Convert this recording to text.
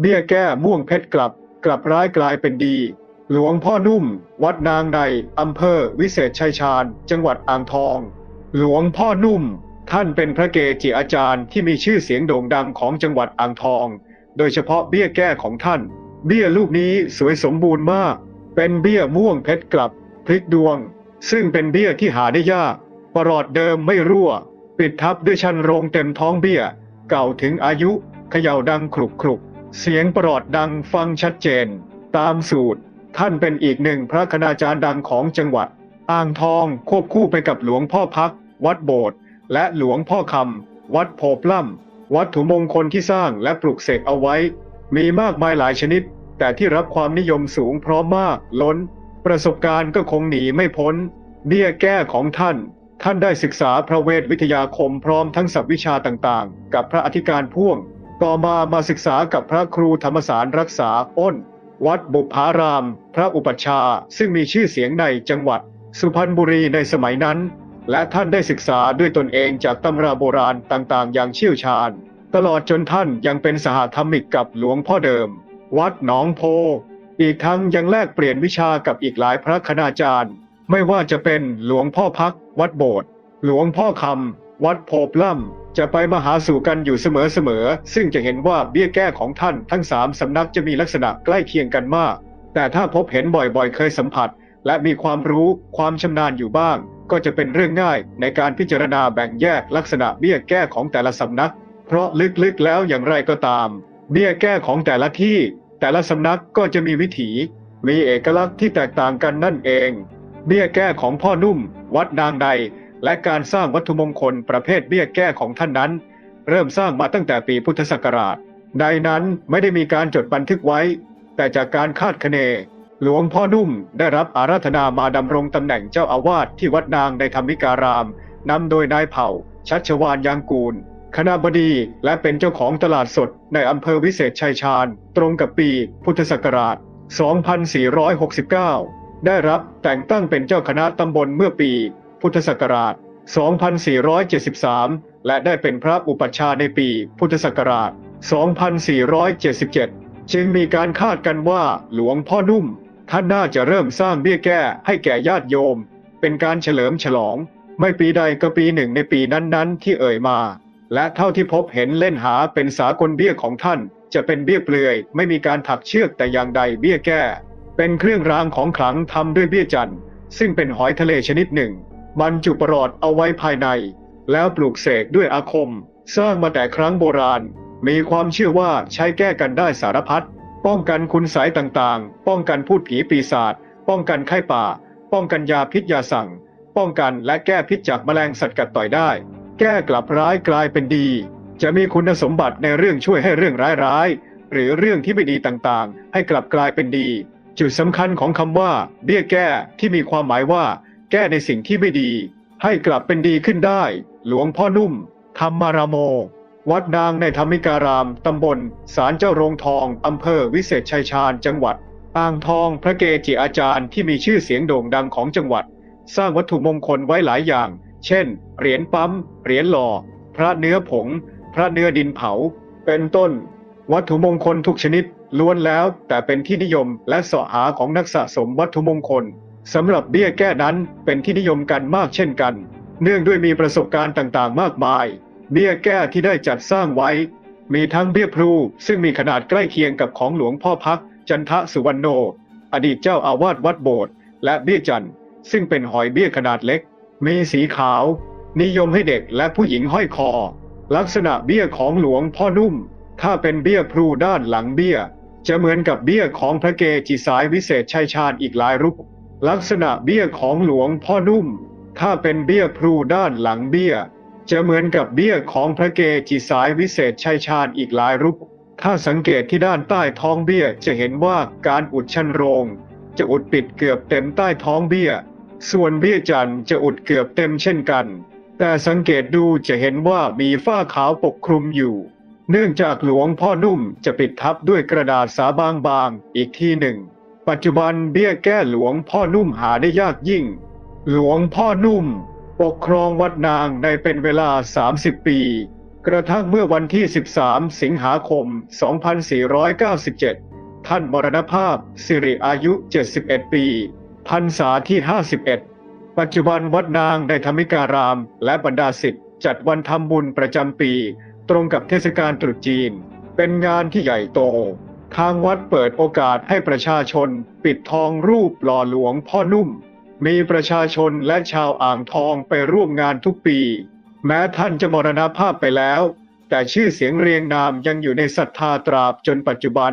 เบี้ยแก้ม่วงเพชรกลับ กลับร้ายกลายเป็นดี หลวงพ่อนุ่ม วัดนางในอำเภอวิเศษชัยชาญ จังหวัดอ่างทอง หลวงพ่อนุ่ม ท่านเป็นพระเกจิอาจารย์ที่มีชื่อเสียงโด่งดังของจังหวัดอ่างทอง โดยเฉพาะเบี้ยแก้ของท่าน เบี้ยลูกนี้สวยสมบูรณ์มาก เป็นเบี้ยม่วงเพชรกลับ พลิกดวง ซึ่งเป็นเบี้ยที่หาได้ยากประหลอดเดิมไม่รั่ว ปิดทับด้วยชันโรงเต็มท้องเบี้ย เก่าถึงอายุเขย่าดังครุกครุก เสียงประหลอดดังฟังชัดเจน ตามสูตร ท่านเป็นอีกหนึ่งพระคณาจารย์ดังของจังหวัด อ่างทองควบคู่ไปกับหลวงพ่อพัก วัดโบสถ์และหลวงพ่อคำวัดโพปล่ำวัตถุมงคลที่สร้างและปลูกเสกเอาไว้ มีมากมายหลายชนิด แต่ที่รับความนิยมสูงพร้อมมากล้น ประสบการณ์ก็คงหนีไม่พ้น เบี้ยแก้ของท่านท่านได้ศึกษาพระเวทวิทยาคมพร้อมทั้งศัพท์วิชาต่างๆ กับพระอธิการพ่วง ต่อมามาศึกษากับพระครูธรรมสารรักษาอ้น วัดบุพาราม พระอุปชาซึ่งมีชื่อเสียงในจังหวัด สุพรรณบุรีในสมัยนั้น และท่านได้ศึกษาด้วยตนเองจากตำราโบราณต่างๆ อย่างเชี่ยวชาญ ตลอดจนท่านยังเป็นสหธรรมิกกับหลวงพ่อเดิม วัดหนองโพ อีกทั้งยังแลกเปลี่ยนวิชากับอีกหลายพระคณาจารย์ ไม่ว่าจะเป็นหลวงพ่อพัก วัดโบสถ์หลวงพ่อคำวัดโพปล่ำ จะไปมาหาสู่กันอยู่เสมอๆ ซึ่งจะเห็นว่าเบี้ยแก้ของท่านทั้งสามสำนักจะมีลักษณะใกล้เคียงกันมาก แต่ถ้าพบเห็นบ่อยๆ เคยสัมผัส และมีความรู้ความชำนาญอยู่บ้าง ก็จะเป็นเรื่องง่ายในการพิจารณาแบ่งแยกลักษณะเบี้ยแก้ของแต่ละสำนัก เพราะลึกๆแล้วอย่างไรก็ตาม เบี้ยแก้ของแต่ละที่ แต่ละสำนักก็จะมีวิถี มีเอกลักษณ์ที่แตกต่างกันนั่นเอง เบี้ยแก้ของพ่อนุ่ม วัดนางใด และการสร้างวัตถุมงคลประเภทเบี้ยแก้ของท่านนั้น เริ่มสร้างมาตั้งแต่ปีพุทธศักราช ใดนั้นไม่ได้มีการจดบันทึกไว้ แต่จากการคาดคะเน หลวงพ่อนุ่มได้รับอาราธนามาดำรงตำแหน่งเจ้าอาวาสที่วัดนางในธรรมิการามนำโดยนายเผ่า ชัชวานยางกูล คณะบดีและเป็นเจ้าของตลาดสดในอำเภอวิเศษชัยชาญ ตรงกับปีพุทธศักราช 2469 ได้รับแต่งตั้งเป็นเจ้าคณะตำบลเมื่อปี พุทธศักราช 2473 และได้เป็นพระอุปัชฌาย์ในปีพุทธศักราช 2477 จึงมีการคาดกันว่าหลวงพ่อนุ่ม ท่านน่าจะเริ่มสร้างเบี้ยแก้ให้แก่ญาติโยม เป็นการเฉลิมฉลอง ไม่ปีใดก็ปีหนึ่งในปีนั้นๆ ที่เอ่ยมา และเท่าที่พบเห็นเล่นหาเป็นสากลเบี้ยของท่าน จะเป็นเบี้ยเปลือย ไม่มีการถักเชือกแต่อย่างใดเบี้ยแก้ เป็นเครื่องรางของขลังทำด้วยเบี้ยจันทร์ซึ่งเป็นหอยทะเลชนิดหนึ่ง บรรจุประหลอดเอาไว้ภายใน แล้วปลูกเสกด้วยอาคม สร้างมาแต่ครั้งโบราณ มีความเชื่อว่าใช้แก้กันได้สารพัดป้องกันคุณสายต่างๆ ป้องกันพูดผีปีศาจป้องกันไข้ป่า ป้องกันยาพิษยาสั่ง ป้องกันและแก้พิษจากแมลงสัตว์กัดต่อยได้ แก้กลับร้ายกลายเป็นดี จะมีคุณสมบัติในเรื่องช่วยให้เรื่องร้ายๆหรือเรื่องที่ไม่ดีต่างๆ ให้กลับกลายเป็นดี จุดสำคัญของคำว่า เบี้ยแก้ที่มีความหมายว่า แก้ในสิ่งที่ไม่ดี ให้กลับเป็นดีขึ้นได้ หลวงพ่อนุ่ม ธรรมารามโม วัดนางในธรรมิการาม ตำบลศาลเจ้าโรงทองอำเภอวิเศษชัยชาญจังหวัดอ่างทองพระเกจิอาจารย์ที่มีชื่อเสียงโด่งดังของจังหวัด สร้างวัตถุมงคลไว้หลายอย่าง เช่น เหรียญปั๊ม เหรียญหล่อ พระเนื้อผง พระเนื้อดินเผา เป็นต้น วัตถุมงคลทุกชนิดล้วนแล้วแต่เป็นที่นิยมและเสาะหาของนักสะสมวัตถุมงคล สำหรับเบี้ยแก้นั้นเป็นที่นิยมกันมากเช่นกัน เนื่องด้วยมีประสบการณ์ต่างๆ มากมาย เบี้ยแก้ที่ได้จัดสร้างไว้ มีทั้งเบี้ยพลูซึ่งมีขนาดใกล้เคียงกับของหลวงพ่อพัก จันทสุวรรณโน อดีตเจ้าอาวาสวัดโบสถ์และเบี้ยจันทร์ซึ่งเป็นหอยเบี้ยขนาดเล็ก มีสีขาว นิยมให้เด็กและผู้หญิงห้อยคอ ลักษณะเบี้ยของหลวงพ่อนุ่ม ถ้าเป็นเบี้ยพลูด้านหลังเบี้ย จะเหมือนกับเบี้ยของพระเกจิสายวิเศษชัยชาญอีกหลายรูป ลักษณะเบี้ยของหลวงพ่อนุ่ม ถ้าเป็นเบี้ยพลูด้านหลังเบี้ย จะเหมือนกับเบี้ยของพระเกจิสายวิเศษชัยชาญอีกหลายรูป ถ้าสังเกตที่ด้านใต้ท้องเบี้ยจะเห็นว่าการอุดชันโรง จะอุดปิดเกือบเต็มใต้ท้องเบี้ย ส่วนเบี้ยจันทร์จะอุดเกือบเต็มเช่นกัน แต่สังเกตดูจะเห็นว่ามีฝ้าขาวปกคลุมอยู่ เนื่องจากหลวงพ่อนุ่มจะปิดทับด้วยกระดาษสาบางๆอีกที่หนึ่ง ปัจจุบันเบี้ยแก้หลวงพ่อนุ่มหาได้ยากยิ่ง หลวงพ่อนุ่ม ปกครองวัดนางในเป็นเวลา 30 ปี กระทั่งเมื่อวันที่ 13 สิงหาคม 2497 ท่านมรณภาพสิริอายุ 71 ปีพรรษาที่ 51 ปัจจุบันวัดนางในธรรมิการาม และบรรดาศิษย์จัดวันทำบุญประจำปี ตรงกับเทศกาลตรุษจีน เป็นงานที่ใหญ่โต ทางวัดเปิดโอกาสให้ประชาชน ปิดทองรูปหล่อหลวงพ่อนุ่ม มีประชาชนและชาวอ่างทองไปร่วมงานทุกปี แม้ท่านจะมรณภาพไปแล้ว แต่ชื่อเสียงเรียงนามยังอยู่ในศรัทธาตราบจนปัจจุบัน